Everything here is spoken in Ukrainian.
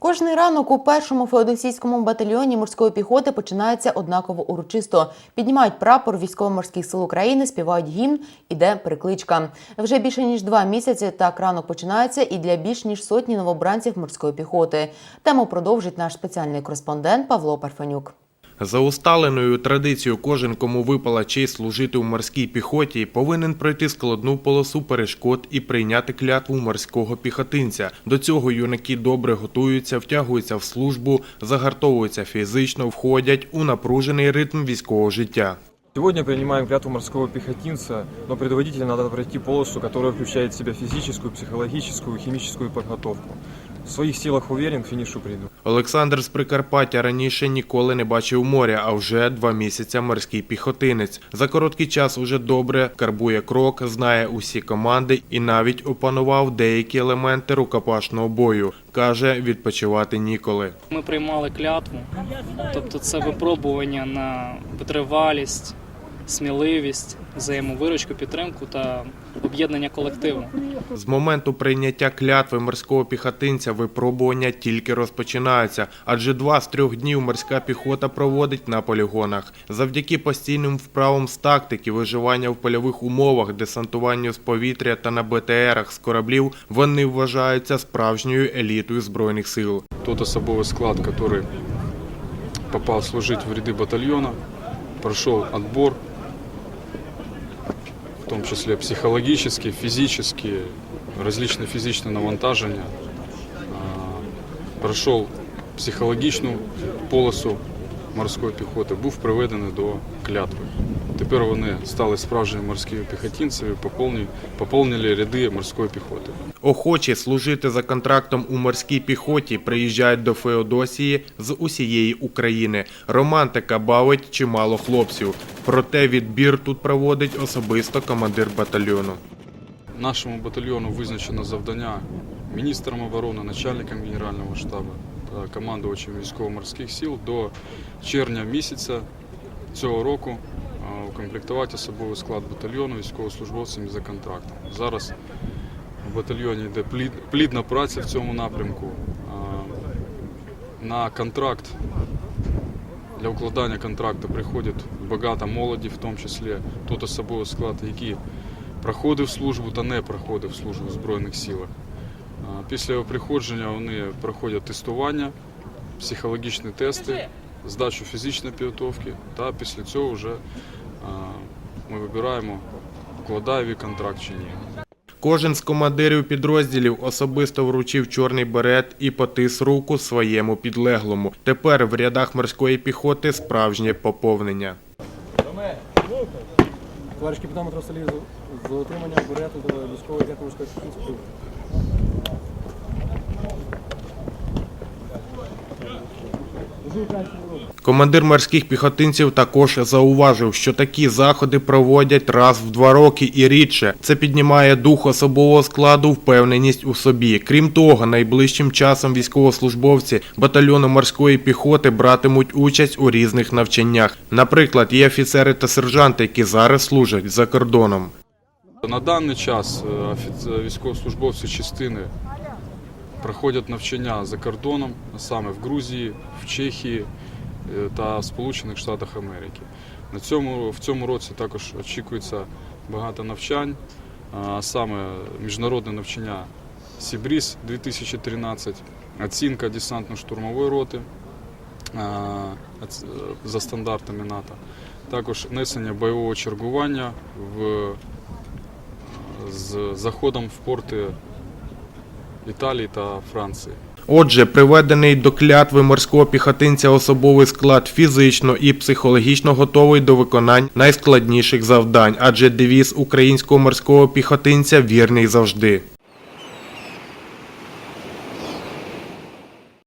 Кожний ранок у першому феодосійському батальйоні морської піхоти починається однаково урочисто. Піднімають прапор військово-морських сил України, співають гімн, іде перекличка. Вже більше ніж два місяці так ранок починається і для більш ніж сотні новобранців морської піхоти. Тему продовжить наш спеціальний кореспондент Павло Парфенюк. За усталеною традицією, кожен, кому випала честь служити у морській піхоті, повинен пройти складну полосу перешкод і прийняти клятву морського піхотинця. До цього юнаки добре готуються, втягуються в службу, загартовуються фізично, входять у напружений ритм військового життя. Сегодня принимаем клятву морского пехотинца, но предводителям надо пройти полосу, которая включает в себя физическую, психологическую и химическую подготовку. В своих силах уверен, к финишу приду. Олександр з Прикарпаття раніше ніколи не бачив моря, а вже два місяці морський піхотинець. За короткий час уже добре карбує крок, знає усі команди і навіть опанував деякі елементи рукопашного бою. Каже, відпочивати ніколи. Ми приймали клятву, тобто це випробування на витривалість, сміливість, взаємовиручку, підтримку та об'єднання колективу. З моменту прийняття клятви морського піхотинця випробування тільки розпочинаються, адже два з трьох днів морська піхота проводить на полігонах. Завдяки постійним вправам з тактики, виживання в польових умовах, десантуванню з повітря та на БТРах з кораблів, вони вважаються справжньою елітою збройних сил. тот особовый склад, который попал служить в ряды батальона, прошел отбор, в том числе фізичні, различные физичные навантаження, пройшов психологічну полосу морської піхоти, був приведений до клятви. Тепер вони стали справжніми морськими піхотинцями, поповнили, поповнили ряди морської піхоти. Охочі служити за контрактом у морській піхоті приїжджають до Феодосії з усієї України. Романтика бавить чимало хлопців. Проте відбір тут проводить особисто командир батальйону. Нашому батальйону визначено завдання міністром оборони, начальником Генерального штабу та командувачем військово-морських сил до червня місяця цього року укомплектувати особовий склад батальйону військовослужбовцями за контрактом. Зараз в батальйоні йде плід- плідна праця в цьому напрямку. На контракт для укладання контракту приходить багато молоді, в тому числі тот особовий склад, який проходив службу та не проходив службу в Збройних силах. Після його приходження вони проходять тестування, психологічні тести, здачу фізичної підготовки, та після цього вже ми вибираємо, укладає він контракт чи ні. Кожен з командирів підрозділів особисто вручив чорний берет і потис руку своєму підлеглому. Тепер в рядах морської піхоти справжнє поповнення. Товариш капітан Матросалів з отримання берету до військової дякую морської Командир морських піхотинців також зауважив, що такі заходи проводять раз в два роки і рідше. Це піднімає дух особового складу, впевненість у собі. Крім того, найближчим часом військовослужбовці батальйону морської піхоти братимуть участь у різних навчаннях. Наприклад, є офіцери та сержанти, які зараз служать за кордоном. На даний час е, військовослужбовці частини проходять навчання за кордоном, саме в Грузії, в Чехії е, та Сполучених Штатах Америки. На цьому, в цьому році також очікується багато навчань, а саме міжнародне навчання Сібріз 2013, оцінка десантно-штурмової роти за стандартами НАТО, також несення бойового чергування в з заходом в порти Італії та Франції. Отже, приведений до клятви морського піхотинця особовий склад фізично і психологічно готовий до виконань найскладніших завдань, адже девіз українського морського піхотинця вірний завжди.